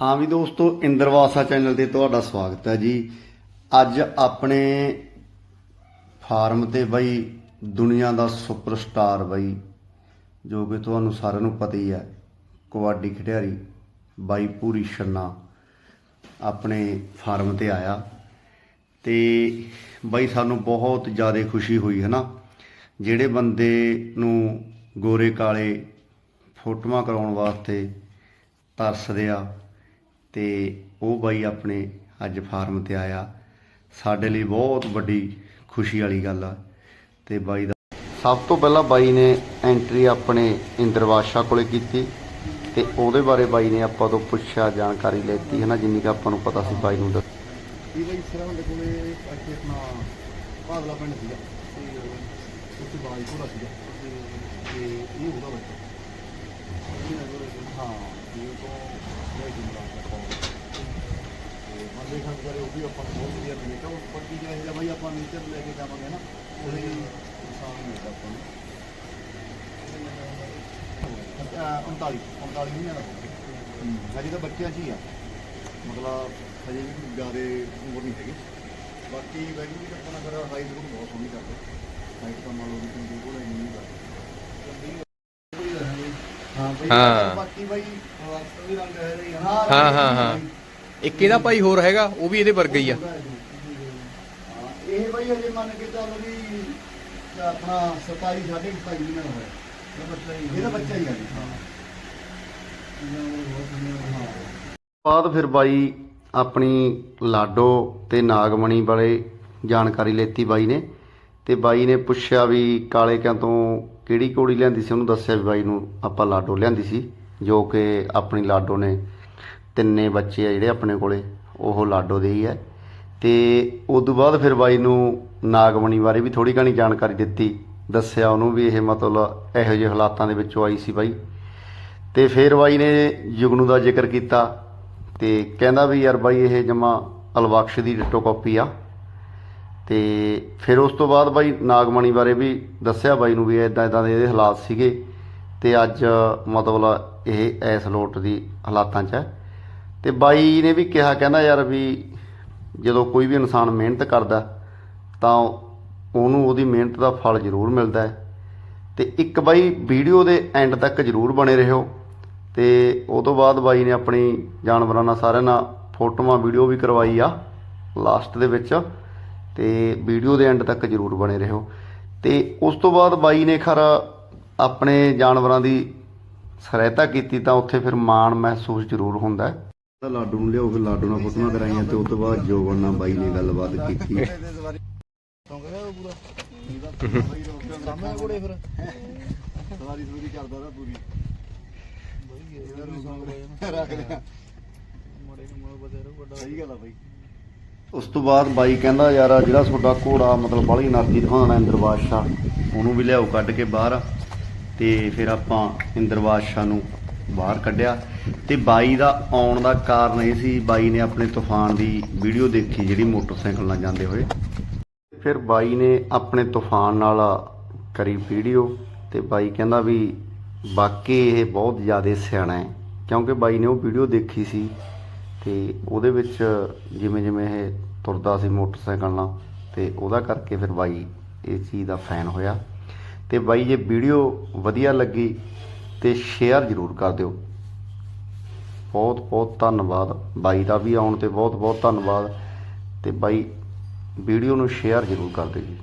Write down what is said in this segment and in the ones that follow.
ਹਾਂ ਵੀ ਦੋਸਤੋ, ਇੰਦਰਵਾਸਾ ਚੈਨਲ ਤੇ ਤੁਹਾਡਾ ਸਵਾਗਤ ਹੈ ਜੀ। ਅੱਜ ਆਪਣੇ ਫਾਰਮ ਤੇ ਬਈ ਦੁਨੀਆ ਦਾ ਸੁਪਰਸਟਾਰ ਬਈ, ਜੋ ਕਿ ਤੁਹਾਨੂੰ ਸਾਰਿਆਂ ਨੂੰ ਪਤਾ ਹੀ ਹੈ, ਕਬੱਡੀ ਖਿਡਾਰੀ ਬਾਈ ਪੂਰੀ ਛੰਨਾ ਆਪਣੇ ਫਾਰਮ ਤੇ ਆਇਆ। ਤੇ ਬਾਈ ਸਾਨੂੰ ਬਹੁਤ ਜ਼ਿਆਦਾ ਖੁਸ਼ੀ ਹੋਈ, ਹੈ ਨਾ? ਜਿਹੜੇ ਬੰਦੇ ਨੂੰ ਗੋਰੇ ਕਾਲੇ ਫੋਟੋਆਂ ਕਰਾਉਣ ਵਾਸਤੇ ਤਰਸਦੇ ਆ ਤੇ ਉਹ ਬਾਈ ਆਪਣੇ ਅੱਜ ਫਾਰਮ ਤੇ ਆਇਆ। ਸਾਡੇ ਲਈ ਬਹੁਤ ਵੱਡੀ ਖੁਸ਼ੀ ਵਾਲੀ ਗੱਲ ਆ। ਤੇ ਬਾਈ ਦਾ ਸਭ ਤੋਂ ਪਹਿਲਾਂ ਬਾਈ ਨੇ ਐਂਟਰੀ ਆਪਣੇ ਇੰਦਰਵਾਸ਼ਾ ਕੋਲੇ ਕੀਤੀ ਤੇ ਉਹਦੇ ਬਾਰੇ ਬਾਈ ਨੇ ਆਪਾਂ ਤੋਂ ਪੁੱਛਿਆ ਜਾਣਕਾਰੀ ਲੈਤੀ ਹੈ ਨਾ ਜਿੰਨੀ ਕਿ ਆਪਾਂ ਨੂੰ ਪਤਾ ਸੀ ਬਾਈ ਨੂੰ ਦੱਸ ਇਹ ਬਈ ਸਿਰਾਂ ਦੇ ਕੋਲੇ ਇੱਥੇ ਆਪਣਾ ਭਾਗਲਾ ਪਿੰਡ ਸੀਗਾ ਤੇ ਉੱਥੇ ਬਾਈ ਕੋਲ ਸੀਗਾ ਤੇ ਇਹ ਉਹਦਾ ਬੱਚਾ। ਹਾਂ। ਇਹ ਤੋਂ ਇਹ ਜਿੰਦਾ ਤੇ ਮੰਦੇ ਖਾਨ ਕਰੇ ਉਹ ਵੀ ਆਪਾਂ ਨੂੰ ਬਹੁਤ ਵਧੀਆ ਮਿਲੇ ਕਿਉਂ ਪੱਟੀ ਜਿਹੜਾ ਹੈਗਾ ਬਈ ਆਪਾਂ ਨੀਚੇ ਲੈ ਕੇ ਜਾਵਾਂਗੇ ਨਾ ਉਹਦੇ ਇਨਸਾਨ ਮਿਲਦਾ ਆਪਾਂ ਨੂੰ ਅਹ 39 39 ਮਹੀਨਿਆਂ ਦਾ ਹਜੇ ਤਾਂ ਬੱਚਿਆਂ 'ਚ ਹੀ ਆ ਮਤਲਬ ਹਜੇ ਵੀ ਜ਼ਿਆਦੇ ਉਮਰ ਨਹੀਂ ਹੈਗੀ ਬਾਕੀ ਵੈਗੂ ਵੀ ਆਪਣਾ ਫਿਰ ਹਾਈਟ ਨੂੰ ਬਹੁਤ ਸੋਹਣੀ ਕਰਦੇ ਹਾਈਟ ਤਾਂ ਮੰਨ ਲਓ ਵੀ ਚੰਗੀ ਕੋਲ ਨਹੀਂ ਨਹੀਂ ਹਾਂ ਬਈ ਹਾਂ। ਬਾਕੀ ਬਈ ਵੀ ਰੰਗ ਹੈ ਰਹੀ ਹਾਂ, ਹਾਂ, ਹਾਂ। ਇੱਕ ਇਹਦਾ ਭਾਈ ਹੋਰ ਹੈਗਾ ਉਹ ਵੀ ਇਹਦੇ ਵਰਗਾ ਹੀ ਆ। ਹਾਂ, ਇਹ ਬਈ ਹਜੇ ਮੰਨ ਕੇ ਚੱਲ ਵੀ ਆਪਣਾ 27 ਸਾਢੇ 27 ਮਹੀਨਾ ਦਾ ਹੋਇਆ। ਇਹਦਾ ਬੱਚਾ ਹੀ ਹੈ ਜੀ। ਹਾਂ। ਹਾਂ। ਬਾਅਦ ਫਿਰ ਬਾਈ ਆਪਣੀ ਲਾਡੋ ਤੇ ਨਾਗਮਣੀ ਬਾਰੇ ਜਾਣਕਾਰੀ ਲੈਤੀ ਬਾਈ ਨੇ ਤੇ ਬਾਈ ਨੇ ਪੁੱਛਿਆ ਵੀ ਕਾਲੇ ਕਿਆਂ ਤੋਂ ਕਿਹੜੀ ਕੋੜੀ ਲਿਆਂਦੀ ਸੀ ਉਹਨੂੰ ਦੱਸਿਆ ਵੀ ਬਾਈ ਨੂੰ ਆਪਾਂ ਲਾਡੋ ਲਿਆਂਦੀ ਸੀ ਜੋ ਕਿ ਆਪਣੀ ਲਾਡੋ ਨੇ ਤਿੰਨੇ ਬੱਚੇ ਆ ਜਿਹੜੇ ਆਪਣੇ ਕੋਲੇ, ਉਹ ਲਾਡੋ ਦੇ ਹੀ ਹੈ ਤੇ ਉਸ ਤੋਂ ਬਾਅਦ ਫਿਰ ਬਾਈ ਨੂੰ ਨਾਗਮਣੀ ਬਾਰੇ ਵੀ ਥੋੜੀ ਘਣੀ ਜਾਣਕਾਰੀ ਦਿੱਤੀ, ਦੱਸਿਆ ਉਹਨੂੰ ਵੀ ਇਹ ਮਤਲਬ ਇਹੋ ਜਿਹੇ ਹਾਲਾਤਾਂ ਦੇ ਵਿੱਚੋਂ ਆਈ ਸੀ ਬਾਈ। ਤੇ ਫਿਰ ਬਾਈ ਨੇ ਜੁਗਨੂ ਦਾ ਜ਼ਿਕਰ ਕੀਤਾ ਤੇ ਕਹਿੰਦਾ ਵੀ ਯਾਰ ਬਾਈ ਇਹ ਜਮਾ ਅਲਬਖਸ਼ ਦੀ ਡਿਟੋ ਕਾਪੀ ਆ। ਤੇ ਫਿਰ ਉਸ ਤੋਂ ਬਾਅਦ ਬਾਈ ਨਾਗਮਣੀ ਬਾਰੇ ਵੀ ਦੱਸਿਆ ਬਾਈ ਨੂੰ ਵੀ ਇਦਾਂ ਇਦਾਂ ਦੇ ਇਹਦੇ ਹਾਲਾਤ ਸੀਗੇ ਤੇ ਅੱਜ ਮਤਲਬ ਇਹ ਐਸ ਲੋਟ ਦੀ ਹਾਲਾਤਾਂ 'ਚ ਹੈ। ਤੇ ਬਾਈ ਨੇ ਵੀ ਕਿਹਾ, ਕਹਿੰਦਾ ਯਾਰ ਵੀ ਜਦੋਂ ਕੋਈ ਵੀ ਇਨਸਾਨ ਮਿਹਨਤ ਕਰਦਾ, ਤਾਂ ਉਹਨੂੰ ਉਹਦੀ ਮਿਹਨਤ ਦਾ ਫਲ ਜ਼ਰੂਰ ਮਿਲਦਾ ਹੈ। ਤੇ ਇੱਕ ਬਾਈ ਵੀਡੀਓ ਦੇ ਐਂਡ ਤੱਕ ਜ਼ਰੂਰ ਬਣੇ ਰਹੋ ਤੇ ਉਹ ਤੋਂ ਬਾਅਦ ਬਾਈ ਨੇ ਆਪਣੀ ਜਾਨਵਰਾਂ ਨਾਲ ਸਾਰਿਆਂ ਨਾਲ ਫੋਟੋਆਂ, ਵੀਡੀਓ ਵੀ ਕਰਵਾਈ ਆ ਲਾਸਟ ਦੇ ਵਿੱਚ। ਤੇ ਵੀਡੀਓ ਦੇ ਐਂਡ ਤੱਕ ਜ਼ਰੂਰ ਬਣੇ ਰਹੋ। ਤੇ ਉਸ ਤੋਂ ਬਾਅਦ ਬਾਈ ਨੇ ਖਰ ਆਪਣੇ ਜਾਨਵਰਾਂ ਦੀ ਸਹਾਇਤਾ ਕੀਤੀ, ਤਾਂ ਉੱਥੇ ਫਿਰ ਮਾਣ ਮਹਿਸੂਸ ਜ਼ਰੂਰ ਹੁੰਦਾ ਹੈ। ਲਾਡੂ ਨੂੰ ਲਿਆਓ, ਫਿਰ ਲਾਡੂ ਨਾਲ ਫੋਟੋਆਂ ਕਰਾਈਆਂ ਤੇ ਉਸ ਤੋਂ ਬਾਅਦ ਜੋਬਨ ਬਾਈ ਨੇ ਗੱਲਬਾਤ ਕੀਤੀ। ਉਸ ਤੋਂ ਬਾਅਦ ਬਾਈ ਕਹਿੰਦਾ, ਯਾਰ ਆ ਜਿਹੜਾ ਤੁਹਾਡਾ ਘੋੜਾ ਮਤਲਬ ਬਾਲੀ એનર્ਜੀ ਦਿਖਾਉਣਾ ਇੰਦਰ ਬਾਦਸ਼ਾਹ, ਉਹਨੂੰ ਵੀ ਲਿਆਓ ਕੱਢ ਕੇ ਬਾਹਰ ਤੇ ਫਿਰ ਆਪਾਂ ਇੰਦਰ ਬਾਦਸ਼ਾਹ ਨੂੰ ਬਾਹਰ ਕੱਢਿਆ ਤੇ ਬਾਈ ਦਾ ਆਉਣ ਦਾ ਕਾਰਨ ਇਹ ਸੀ, ਬਾਈ ਨੇ ਆਪਣੇ ਤੂਫਾਨ ਦੀ ਵੀਡੀਓ ਦੇਖੀ ਜਿਹੜੀ ਮੋਟਰਸਾਈਕਲ ਨਾਲ ਜਾਂਦੇ ਹੋਏ। ਫਿਰ ਬਾਈ ਨੇ ਆਪਣੇ ਤੂਫਾਨ ਨਾਲ ਕਰੀ ਵੀਡੀਓ ਤੇ ਬਾਈ ਕਹਿੰਦਾ ਵੀ ਬਾਕੀ ਇਹ ਬਹੁਤ ਜ਼ਿਆਦਾ ਸਿਆਣਾ ਹੈ, ਕਿਉਂਕਿ ਬਾਈ ਨੇ ਉਹ ਵੀਡੀਓ ਦੇਖੀ ਸੀ ਤੇ ਉਹਦੇ ਵਿੱਚ ਜਿਵੇਂ ਜਿਵੇਂ ਇਹ ਤੁਰਦਾ ਸੀ ਮੋਟਰਸਾਈਕਲ ਨਾਲ ਤੇ ਉਹਦਾ ਕਰਕੇ ਫਿਰ ਬਾਈ ਇਹ ਚੀਜ਼ ਦਾ ਫੈਨ ਹੋਇਆ। ਤੇ ਬਾਈ ਜੇ ਵੀਡੀਓ ਵਧੀਆ ਲੱਗੀ ਤੇ ਸ਼ੇਅਰ ਜ਼ਰੂਰ ਕਰ ਦਿਓ। ਬਹੁਤ ਬਹੁਤ ਧੰਨਵਾਦ। ਬਾਈ ਦਾ ਵੀ ਆਉਣ ਤੇ ਬਹੁਤ ਬਹੁਤ ਧੰਨਵਾਦ। ਤੇ ਬਾਈ, ਵੀਡੀਓ ਨੂੰ ਸ਼ੇਅਰ ਜ਼ਰੂਰ ਕਰ ਦਿਓ ਜੀ।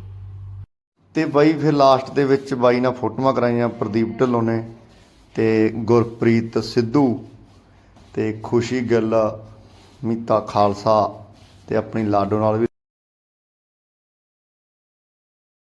ਤੇ ਬਾਈ ਫਿਰ ਲਾਸਟ ਦੇ ਵਿੱਚ ਬਾਈ ਨਾਲ ਫੋਟੋਆਂ ਕਰਾਈਆਂ ਪ੍ਰਦੀਪ ਢਿੱਲੋਂ ਨੇ ਤੇ ਗੁਰਪ੍ਰੀਤ ਸਿੱਧੂ ਤੇ ਖੁਸ਼ੀ ਗਿੱਲ, ਮੀਤਾ ਖਾਲਸਾ ਤੇ ਆਪਣੀ ਲਾਡੋ ਨਾਲ ਵੀ